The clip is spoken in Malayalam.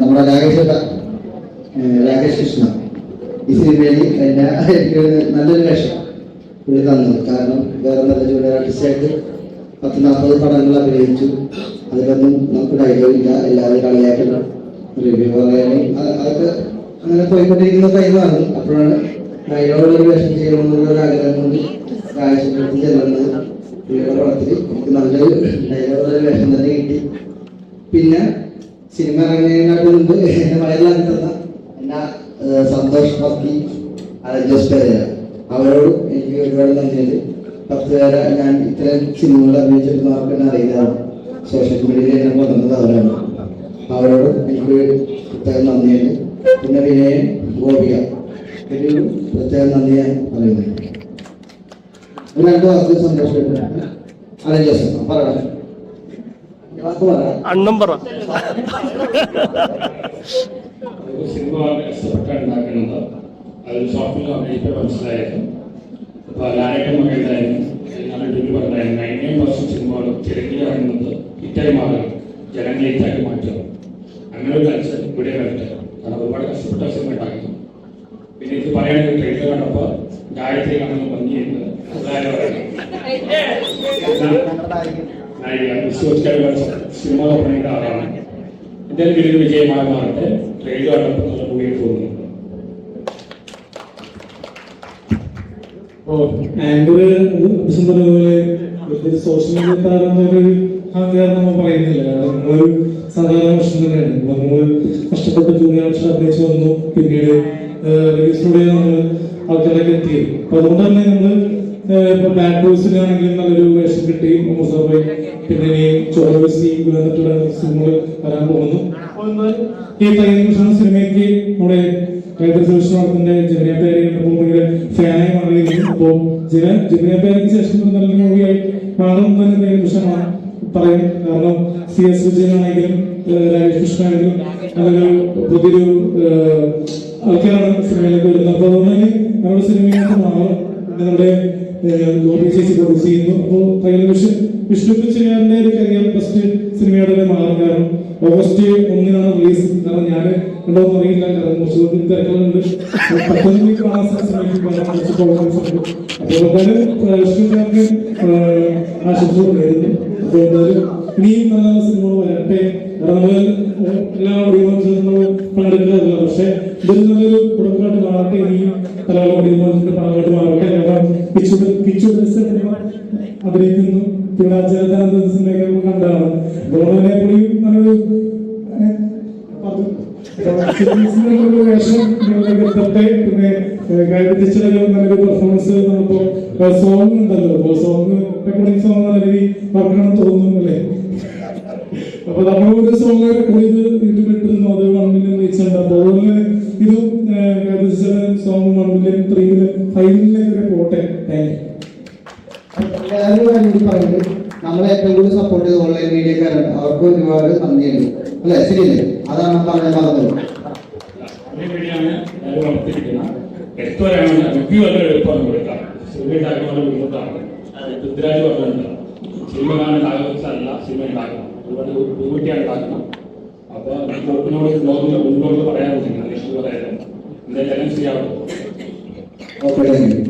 നമ്മുടെ രാകേഷ് രാകേഷ് കൃഷ്ണ. ഈ സിനിമയിൽ എല്ലാ എനിക്ക് നല്ലൊരു വേഷം പുള്ളി തന്നു. കാരണം വേറെ നല്ല ജൂനിയർ ആർട്ടിസ്റ്റായിട്ട് പത്ത് നാൽപ്പത് പടങ്ങൾ അഭിനയിച്ചു. അതിലൊന്നും നമുക്ക് ഡയലോഗ് ഇല്ല. എല്ലാവരും കളിയാക്കണം റിവ്യൂ പറയാനും അതൊക്കെ അങ്ങനെ പോയിക്കൊണ്ടിരിക്കുന്ന ടൈമാണ് അപ്പോഴാണ് ഡയലോഗുള്ള വേഷം ചെയ്യണമെന്നുള്ള ഒരു ആഗ്രഹം കൊണ്ട് അടുത്ത് ചെല്ലുന്നത് പുള്ളിയുടെ പടത്തിൽ നമുക്ക് നല്ലൊരു ഡയലോഗുള്ള വേഷം തന്നെ കിട്ടി. പിന്നെ സിനിമ ഇറങ്ങുന്നതിനായിട്ട് മുമ്പ് എന്നെ വയറിലാക്കി തന്ന എന്നാ സന്തോഷ് പത്തി ജോസ് അവരോട് എനിക്ക് ഒരുപാട് നന്ദിയുണ്ട്. പത്ത് പേരെ ഞാൻ ഇത്രയും സിനിമകൾ അഭിനയിച്ചിരുന്ന അവർക്ക് തന്നെ അറിയുന്നതാണ്. സോഷ്യൽ മീഡിയയിൽ എന്നെ കൊണ്ടുവന്നത് അവരാണ്. അവരോടും എനിക്ക് പ്രത്യേകം നന്ദിയുണ്ട്. പിന്നെ വിനയൻ ഗോപിക. ഒരു പ്രത്യേക നന്ദി ഞാൻ പറയുന്നുണ്ട് രണ്ട് വാക്ക് അഡ്ജസ്റ്റ് അതെ ജോസഫ് പറയണം. പറയാം അണ്ണം പറ സിനിമ വളരെ കഷ്ടപ്പെട്ടാണ് ഉണ്ടാക്കുന്നത്. അത് ഫിലിം അഭിനയിക്കാൻ മനസ്സിലായത് അപ്പോൾ ലാലേട്ടൻ നല്ല ഡെല്ലി പറഞ്ഞായിരുന്നു. നയൻ നയൻ പെർസെന്റ് സിനിമകൾ തെലുങ്കിൽ ഇറങ്ങുന്നത് ഹിറ്റായി മാറുക ജനങ്ങളെ ഹിറ്റാക്കി മാറ്റുക അങ്ങനെ ഒരു കൾച്ചർ ഇവിടെ വരട്ടെ കാരണം ഒരുപാട് കഷ്ടപ്പെട്ട സിനിമ ഉണ്ടാക്കുന്നു പിന്നെ ഇത് പറയുകയാണെങ്കിൽ ട്രെയിലർ കണ്ടപ്പോൾ ഗായത്രി കാണുന്ന ഭംഗിയുണ്ട്. അതായത് നായിക വിശ്വസിക്കാനുള്ള സിനിമ ഓപ്പണിംഗ് ആളാണ്. എന്തായാലും വലിയൊരു വിജയമായി മാറട്ടെ. ട്രെയിലർ കണ്ടപ്പോൾ കൂടി തോന്നുന്നു ഓ ആങ്കർ പറഞ്ഞതുപോലെ സോഷ്യൽ മീഡിയ താരമെന്നൊരു അഹങ്കാരം നമ്മൾ പറയുന്നില്ല. കാരണം നമ്മളൊരു സാധാരണ പ്രശ്നം തന്നെയാണ്. നമ്മൾ കഷ്ടപ്പെട്ട് ജൂനിയർ ആർട്സ് അഭിനയിച്ച് വന്നു. പിന്നീട് റിലീസിലൂടെ നമ്മൾ ആൾക്കാരിലേക്ക് എത്തി. അപ്പൊ അതുകൊണ്ട് തന്നെ നമ്മൾ ഇപ്പൊ ആണെങ്കിലും നല്ലൊരു വേഷം കിട്ടി മുസാഫായി പിന്നെ ഇനി ചോറവസി വന്നിട്ടുള്ള സിനിമകൾ വരാൻ പോകുന്നു. ഈ തയ്യൽ കൃഷ്ണ സിനിമയ്ക്ക് നമ്മുടെ ജമിന പേര് കണ്ടപ്പോൾ ഭയങ്കര ഫാനായി മാറിയിരുന്നു ജന ശേഷം നല്ല മൂവിയായി മാറും തന്നെ കൃഷ്ണമാണ് പറയും കാരണം സി എസ് വിജയനാണെങ്കിലും രാജേഷ് കൃഷ്ണ ആണെങ്കിലും നല്ലൊരു പുതിയൊരു ആൾക്കാരാണ് സിനിമയിലേക്ക് വരുന്നത്. അപ്പോൾ അതുകൊണ്ട് തന്നെ നമ്മുടെ സിനിമയിലേക്ക് മാറും. ഏഹ് ഗോപി ചെയ്യുന്നു. അപ്പോൾ തയ്യൽ വിഷു വിഷ്ണു ചെറിയാറിന്റെ ഒരു ഫസ്റ്റ് സിനിമയുടെ തന്നെ മാറും കാരണം ഓഗസ്റ്റ് ഒന്നിനാണ് റിലീസ് കാരണം ഞാൻ ഉണ്ടോന്ന് അറിയില്ല. കാരണം കുറച്ച് തിരക്കുകളുണ്ട്. ഉണ്ട് അപ്പോൾ എന്തായാലും നേരുന്നു. അപ്പോൾ എന്തായാലും ഇനിയും നല്ല നല്ല സിനിമകൾ വരട്ടെ. നമ്മൾ എല്ലാ ഓഡിയോസും പങ്കെടുക്കുന്നതല്ല പക്ഷേ ഇതൊരു നല്ലൊരു കുടുംബമായിട്ട് മാറട്ടെ ഇനിയും പല ഓഡിയോസിന്റെ ഭാഗമായിട്ട് മാറട്ടെ. കാരണം കിച്ചു സിനിമ അഭിനയിക്കുന്നു. പിന്നെ അജയദാനന്ദ സിനിമയൊക്കെ നമ്മൾ കണ്ടതാണ്. അതുകൊണ്ട് തന്നെ പുള്ളിയും നല്ലൊരു വേഷം നിങ്ങളിലേക്ക് എത്തട്ടെ പിന്നെ ഗായത്രിച്ചിയുടെ നല്ലൊരു പെർഫോമൻസ് നമ്മളിപ്പോ സോങ് ഉണ്ടല്ലോ. സോങ് റെക്കോർഡിംഗ് സോങ് നല്ല രീതി വർക്കണം തോന്നുന്നു അല്ലേ അപ്പൊ നമ്മുടെ സോങ് റെക്കോർഡ് ചെയ്ത് യൂട്യൂബിൽ ഇട്ടിരുന്നു അത് വൺ മില്യൺ റീച്ച് ഉണ്ട്. അതുപോലെ ഇതും song one million three million five million വരെ പോട്ടെ? താങ്ക് യു വേറൊരു കാര്യം കൂടി പറയുന്നത് നമ്മളെ ഏറ്റവും കൂടുതൽ സപ്പോർട്ട് ചെയ്ത് ഓൺലൈൻ മീഡിയക്കാരാണ് അവർക്ക് ഒരുപാട് നന്ദിയുണ്ട്. അല്ലെ? ശരിയല്ലേ? അതാണ് പറഞ്ഞ പറഞ്ഞത് റിവ്യൂ എളുപ്പമാണ് കൊടുക്കാം ബുദ്ധിമുട്ടാണ് പൃഥ്വിരാജ് സിനിമ കാണാൻ ആഗ്രഹിച്ചല്ല സിനിമ ഉണ്ടാക്കണം ഒരുപാട് ബുദ്ധിമുട്ടിയാണ് ഉണ്ടാക്കണം അപ്പൊ ബ്ലോക്കിനോട് ബ്ലോഗിന്റെ മുന്നോട്ട് പറയാറുണ്ട് അല്ലെങ്കിൽ പറയാറ് എന്തായാലും ശരിയാവും ഓക്കെ താങ്ക് യു